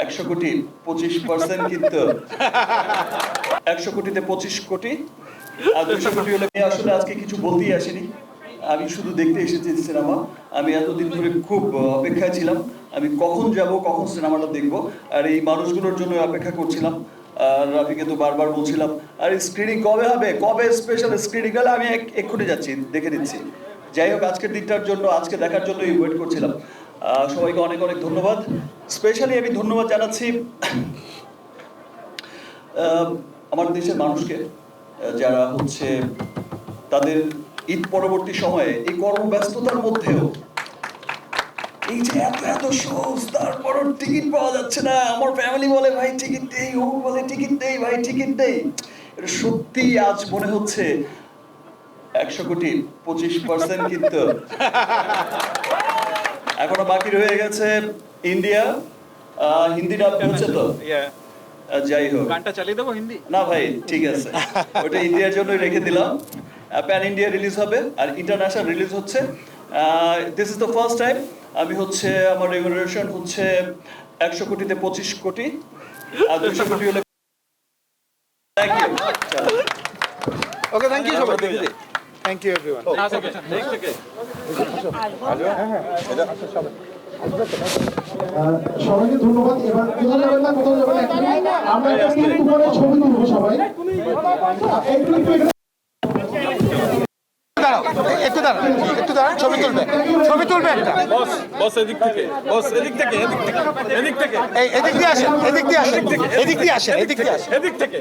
একশো কোটি পঁচিশ পার্সেন্ট কিন্তু একশো কোটিতে পঁচিশ কোটি। আর দুশো কোটি হলে আসলে আজকে কিছু বলতেই আমি শুধু দেখতে এসেছি সিনেমা। আমি এতদিন ধরে খুব অপেক্ষায় ছিলাম। আমি কখন যাব, কখন সিনেমাটা দেখব, আর এই মানুষগুলোর জন্য অপেক্ষা করছিলাম। আর রাফিকে তো বারবার বলছিলাম, আর স্ক্রিনিং কবে হবে? কবে স্পেশাল স্ক্রিনিং হলে আমি এক- এক্ষুনি যাচ্ছি, দেখে দিচ্ছি যাই হোক, আজকের দিনটার জন্য, আজকে দেখার জন্যই ওয়েট করছিলাম। সবাইকে অনেক অনেক ধন্যবাদ। স্পেশালি আমি ধন্যবাদ জানাচ্ছি আমার দেশের মানুষকে যারা হচ্ছে তাদের ঈদ পরবর্তী সময়ে এই কর্মব্যস্ততার মধ্যেও এই যে এত এত টিকিট পাওয়া যাচ্ছে না। আমার ফ্যামিলি বলে, ভাই টিকিট নেই ও বলে টিকিট নেই ভাই টিকিট নেই এটা সত্যি আজ মনে হচ্ছে একশো কোটি, পঁচিশ পার্সেন্ট কিন্তু এখনও বাকি রয়ে গেছে ইন্ডিয়া। আহ, হিন্দি ডাব হচ্ছে তো? যাই হোক। গানটা চালিয়ে দেবো হিন্দি? না ভাই ঠিক আছে। ওটা ইন্ডিয়ার জন্য রেখে দিলাম। প্যান ইন্ডিয়া রিলিজ হবে আর ইন্টারন্যাশনাল রিলিজ হচ্ছে। This is the first time আমি হচ্ছে আমার রেগুলেশন হচ্ছে একশো কোটিতে পঁচিশ কোটি। আর দুশো কোটি হলে thank you okay thank you সবাই। থ্যাংক ইউ এভরিওয়ান সবাইকে ধন্যবাদ। এবার কোথাও যাবেন না কোথাও যাবেন আমরা একটা একটু ছবি তুলবো সবাই। একটু একটু একটু দাঁড়াও ছবি তুলবে ছবি তুলবে একটা। বস বস এদিক থেকে বস এদিক থেকে এদিক থেকে এদিক থেকে। এই এদিক দিয়ে আসেন এদিক দিয়ে আসেন এদিক দিয়ে আসেন এদিক দিয়ে আসেন। এদিক থেকে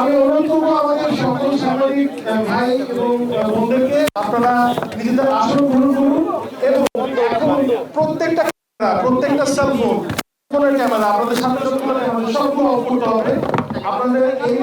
আমি অনুরোধ করব আমাদের সকল সাংবাদিক ভাই এবং বোনদেরকে আপনারা নিজেদের আসন গ্রহণ করুন এবং এখন প্রত্যেকটা ক্যামেরা, প্রত্যেকটা সেলফোন ক্যামেরা আপনাদের সামনে যতগুলো ক্যামেরা সবগুলো অফ করতে হবে। আপনাদের এই